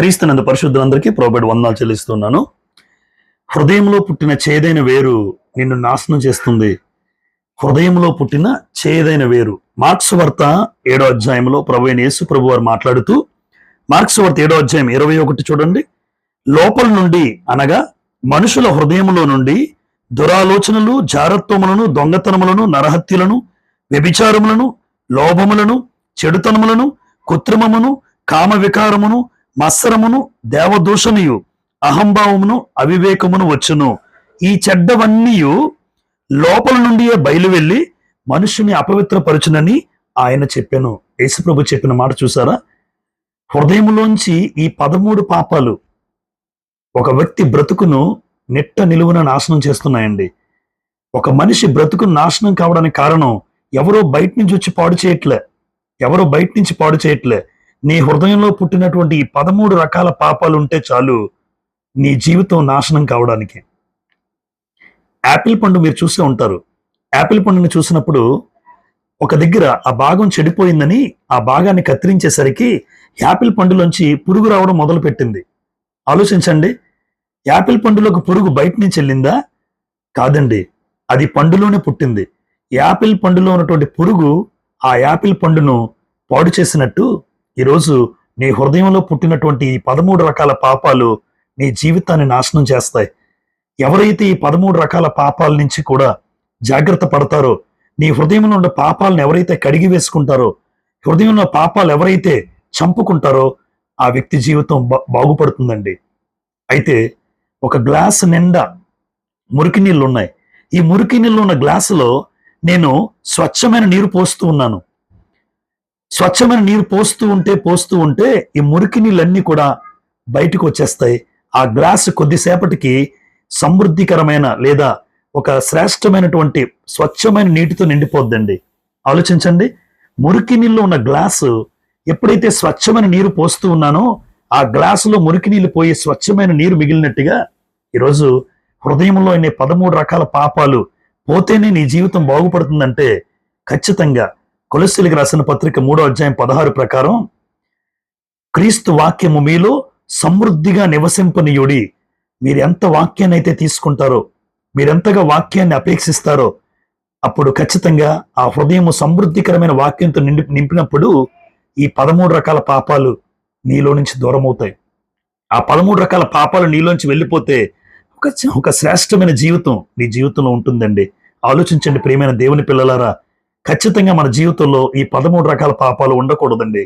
క్రీస్తునందు పరిశుద్ధులందరికీ ప్రోబెడ్ వందనాలు చెల్లిస్తున్నాను. హృదయంలో పుట్టిన చేదైన వేరు నిన్ను నాశనం చేస్తుంది. హృదయంలో పుట్టిన చేదైన వేరు. మార్క్స్ వార్త ఏడో అధ్యాయంలో ప్రభు అయిన యేసు ప్రభు వారు మాట్లాడుతూ మార్క్స్ వార్త ఏడో అధ్యాయం ఇరవై ఒకటి చూడండి. లోపల నుండి అనగా మనుషుల హృదయములో నుండి దురాలోచనలు జారత్వములను దొంగతనములను నరహత్యలను వ్యభిచారములను లోభములను చెడుతనములను కృత్రిమమును కామ వికారమును మత్సరమును దేవదూషణియు అహంభావమును అవివేకమును వచ్చును. ఈ చెడ్డవన్నీయు లోపల నుండియే బయలు వెళ్ళి మనుషుని అపవిత్రపరచునని ఆయన చెప్పాను. యేసుప్రభు చెప్పిన మాట చూసారా? హృదయములోంచి ఈ పదమూడు పాపాలు ఒక వ్యక్తి బ్రతుకును నిట్ట నిలువున నాశనం చేస్తున్నాయండి. ఒక మనిషి బ్రతుకు నాశనం కావడానికి కారణం ఎవరో బయట నుంచి వచ్చి పాడు చేయట్లే. ఎవరో బయట నుంచి పాడు చేయట్లే. నీ హృదయంలో పుట్టినటువంటి ఈ పదమూడు రకాల పాపాలు ఉంటే చాలు నీ జీవితం నాశనం కావడానికి. యాపిల్ పండు మీరు చూసే ఉంటారు. యాపిల్ పండుని చూసినప్పుడు ఒక దగ్గర ఆ భాగం చెడిపోయిందని ఆ భాగాన్ని కత్తిరించేసరికి యాపిల్ పండులోంచి పురుగు రావడం మొదలు పెట్టింది ఆలోచించండి యాపిల్ పండులోకి పురుగు బయట నుంచి వెళ్ళిందా? కాదండి అది పండులోనే పుట్టింది. యాపిల్ పండులో ఉన్నటువంటి పురుగు ఆ యాపిల్ పండును పాడు చేసినట్టు ఈరోజు నీ హృదయంలో పుట్టినటువంటి ఈ పదమూడు రకాల పాపాలు నీ జీవితాన్ని నాశనం చేస్తాయి. ఎవరైతే ఈ పదమూడు రకాల పాపాల నుంచి కూడా జాగ్రత్త పడతారో నీ హృదయంలో ఉన్న పాపాలను ఎవరైతే కడిగి వేసుకుంటారో హృదయంలో పాపాలు ఎవరైతే చంపుకుంటారో ఆ వ్యక్తి జీవితం బా- బాగుపడుతుందండి. అయితే ఒక గ్లాస్ నిండా మురికి నీళ్ళు ఉన్నాయి ఈ మురికి నీళ్ళు ఉన్న గ్లాసులో నేను స్వచ్ఛమైన నీరు పోస్తూ ఉన్నాను. స్వచ్ఛమైన నీరు పోస్తూ ఉంటే పోస్తూ ఉంటే ఈ మురికి నీళ్ళన్నీ కూడా బయటకు వచ్చేస్తాయి. ఆ గ్లాస్ కొద్దిసేపటికి సమృద్ధికరమైన లేదా ఒక శ్రేష్టమైనటువంటి స్వచ్ఛమైన నీటితో నిండిపోద్దండి. ఆలోచించండి. మురికి నీళ్ళు ఉన్న గ్లాసు ఎప్పుడైతే స్వచ్ఛమైన నీరు పోస్తూ ఉన్నానో ఆ గ్లాసులో మురికి నీళ్ళు పోయి స్వచ్ఛమైన నీరు మిగిలినట్టుగా ఈరోజు హృదయంలో అనే పదమూడు రకాల పాపాలు పోతేనే నీ జీవితం బాగుపడుతుందంటే ఖచ్చితంగా కొలస్సీలకు రాసిన పత్రిక మూడో అధ్యాయం పదహారు ప్రకారం క్రీస్తు వాక్యము మీలో సమృద్ధిగా నివసింపనీయుడి మీరు ఎంత వాక్యాన్ని అయితే తీసుకుంటారో మీరెంతగా వాక్యాన్ని అపేక్షిస్తారో అప్పుడు ఖచ్చితంగా ఆ హృదయము సమృద్ధికరమైన వాక్యంతో నిండి నింపినప్పుడు ఈ పదమూడు రకాల పాపాలు నీలో నుంచి దూరం అవుతాయి ఆ పదమూడు రకాల పాపాలు నీలోంచి వెళ్ళిపోతే ఒక ఒక శ్రేష్టమైన జీవితం నీ జీవితంలో ఉంటుందండి. ఆలోచించండి ప్రియమైన దేవుని పిల్లలారా ఖచ్చితంగా మన జీవితంలో ఈ పదమూడు రకాల పాపాలు ఉండకూడదండి.